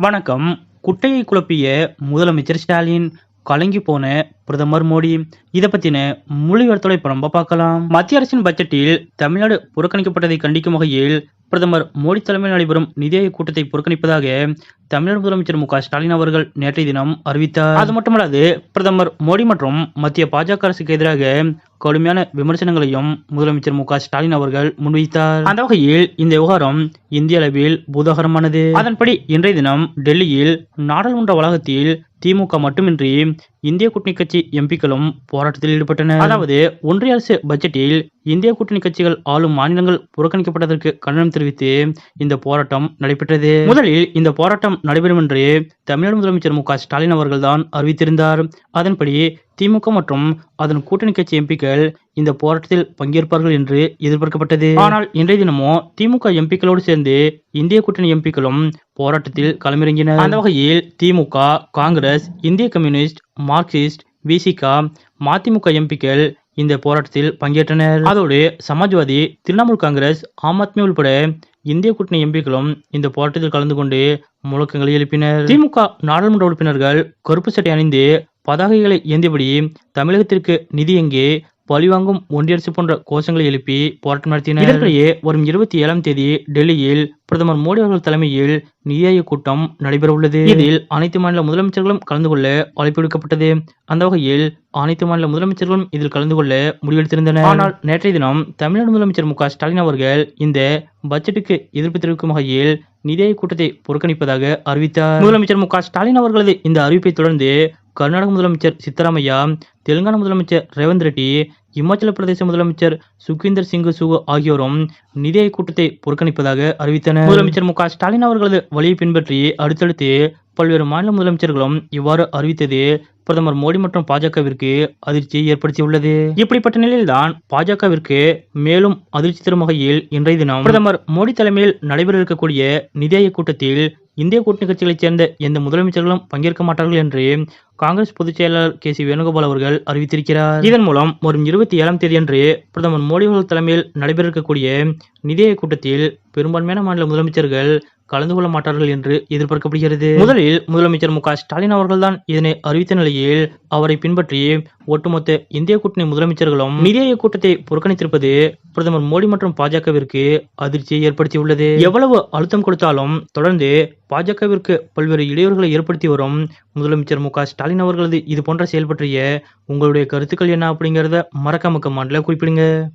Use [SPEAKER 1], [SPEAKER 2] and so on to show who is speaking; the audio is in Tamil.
[SPEAKER 1] வணக்கம். குட்டையை குழப்பிய முதலமைச்சர் ஸ்டாலின் கலங்கி போன பிரதமர் மோடி. இதை பத்தின மொழி இடத்துல நம்ம பார்க்கலாம். மத்திய அரசின் பட்ஜெட்டில் தமிழ்நாடு புறக்கணிக்கப்பட்டதை கண்டிக்கும் வகையில் பிரதமர் மோடி தலைமையில் நடைபெறும் நிதிய கூட்டத்தை புறக்கணிப்பதாக தமிழக முதலமைச்சர் மு ஸ்டாலின் அவர்கள் நேற்றைய தினம் அறிவித்தார். அது மட்டுமல்லாது பிரதமர் மோடி மற்றும் மத்திய பாஜக அரசுக்கு எதிராக கடுமையான விமர்சனங்களையும் முதலமைச்சர் மு ஸ்டாலின் அவர்கள் முன்வைத்தார். அந்த வகையில் இந்த விவகாரம் இந்திய அளவில் பூதாகரமானது. அதன்படி இன்றைய தினம் டெல்லியில் நாடாளுமன்ற வளாகத்தில் திமுக மட்டுமின்றி இந்திய கூட்டணி கட்சி எம்பிக்களும் போராட்டத்தில் ஈடுபட்டனர். அதாவது ஒன்றிய அரசு பட்ஜெட்டில் இந்திய கூட்டணி கட்சிகள் ஆளும் மாநிலங்கள் புறக்கணிக்கப்பட்டதற்கு கண்டனம் தெரிவித்து இந்த போராட்டம் நடைபெற்றது. முதலில் இந்த போராட்டம் நடைபெறும் என்று தமிழ்நாடு முதலமைச்சர் மு ஸ்டாலின் அவர்கள் தான் அறிவித்திருந்தார். அதன்படி திமுக மற்றும் அதன் கூட்டணி கட்சி எம்பிக்கள் இந்த போராட்டத்தில் பங்கேற்பார்கள் என்று எதிர்பார்க்கப்பட்டது. ஆனால் இன்றைய தினமோ திமுக எம்பிக்களோடு சேர்ந்து இந்திய கூட்டணி எம்பிக்களும் போராட்டத்தில் களமிறங்கினர். அந்த வகையில் திமுக காங்கிரஸ் இந்திய கம்யூனிஸ்ட் மார்க்சிஸ்ட் விசிகா மதிமுக எம்பிக்கள் இந்த போராட்டத்தில் பங்கேற்றனர். அதோடு சமாஜ்வாதி திரிணாமுல் காங்கிரஸ் ஆம் ஆத்மி உள்பட இந்திய கூட்டணி எம்பிக்களும் இந்த போராட்டத்தில் கலந்து கொண்டு முழக்கங்களை எழுப்பினர். திமுக நாடாளுமன்ற உறுப்பினர்கள் கருப்பு சட்டை அணிந்து பதாகைகளை ஏந்தியபடி தமிழகத்திற்கு நிதி எங்கே பழிவாங்கும் ஒன்றியரசு போன்ற கோஷங்களை எழுப்பி போராட்டம் நடத்தினர். இதற்கிடையே வரும் இருபத்தி ஏழாம் தேதி டெல்லியில் பிரதமர் மோடி அவர்கள் தலைமையில் நிதி ஆயோக் கூட்டம் நடைபெற உள்ளது இதில் அனைத்து மாநில முதலமைச்சர்களும் கலந்து கொள்ள அழைப்பு விடுக்கப்பட்டது அந்த வகையில் அனைத்து மாநில முதலமைச்சர்களும் இதில் கலந்து கொள்ள முடிவெடுத்திருந்தனர். ஆனால் நேற்றைய தினம் தமிழ்நாடு முதலமைச்சர் மு ஸ்டாலின் அவர்கள் இந்த பட்ஜெட்டுக்கு எதிர்ப்பு தெரிவிக்கும் வகையில் நிதி ஆயோக் கூட்டத்தை புறக்கணிப்பதாக அறிவித்தார். முதலமைச்சர் மு ஸ்டாலின் அவர்களது இந்த அறிவிப்பை தொடர்ந்து கர்நாடக முதலமைச்சர் சித்தராமையா தெலுங்கானா முதலமைச்சர் ரேவந்த் ரெட்டி இமாச்சல பிரதேச முதலமைச்சர் சுகீந்தர் சிங் சுகு ஆகியோரும் நிதி கூட்டத்தை புறக்கணிப்பதாக அறிவித்தனர். முதலமைச்சர் மு ஸ்டாலின் அவர்களது வழியை பின்பற்றி அடுத்தடுத்து பல்வேறு மாநில முதலமைச்சர்களும் இவ்வாறு அறிவித்தது பிரதமர் மோடி மற்றும் பாஜகவிற்கு அதிர்ச்சியை ஏற்படுத்தியுள்ளது. இப்படிப்பட்ட நிலையில்தான் பாஜகவிற்கு மேலும் அதிர்ச்சி தரும் வகையில் இன்றைய தினம் பிரதமர் மோடி தலைமையில் நடைபெற இருக்கக்கூடிய நிதி ஆயோக் கூட்டத்தில் இந்திய கூட்டணி கட்சிகளைச் சேர்ந்த எந்த முதலமைச்சர்களும் பங்கேற்க மாட்டார்கள் என்று காங்கிரஸ் பொதுச் செயலாளர் கே சி வேணுகோபால் அவர்கள் அறிவித்திருக்கிறார். இதன் மூலம் வரும் இருபத்தி ஏழாம் தேதியன்று பிரதமர் மோடி அவர்கள் தலைமையில் நடைபெற இருக்கக்கூடிய நிதி ஆயோக் கூட்டத்தில் பெரும்பான்மையான மாநில முதலமைச்சர்கள் கலந்து கொள்ள மாட்டார்கள் என்று எதிர்பார்க்கப்படுகிறது. முதலில் முதலமைச்சர் மு ஸ்டாலின் அவர்கள்தான் இதனை அறிவித்த நிலையில் அவரை பின்பற்றி ஒட்டுமொத்த இந்திய கூட்டணி முதலமைச்சர்களும் நிதி ஆயோக் கூட்டத்தை புறக்கணித்திருப்பது பிரதமர் மோடி மற்றும் பாஜகவிற்கு அதிர்ச்சியை ஏற்படுத்தியுள்ளது. எவ்வளவு அழுத்தம் கொடுத்தாலும் தொடர்ந்து பாஜகவிற்கு பல்வேறு இடையூறுகளை ஏற்படுத்தி வரும் முதலமைச்சர் மு ஸ்டாலின் அவர்களது இது போன்ற செயல் பற்றிய உங்களுடைய கருத்துக்கள் என்ன அப்படிங்கறத மறக்காம கமெண்ட்ல குறிப்பிடுங்க.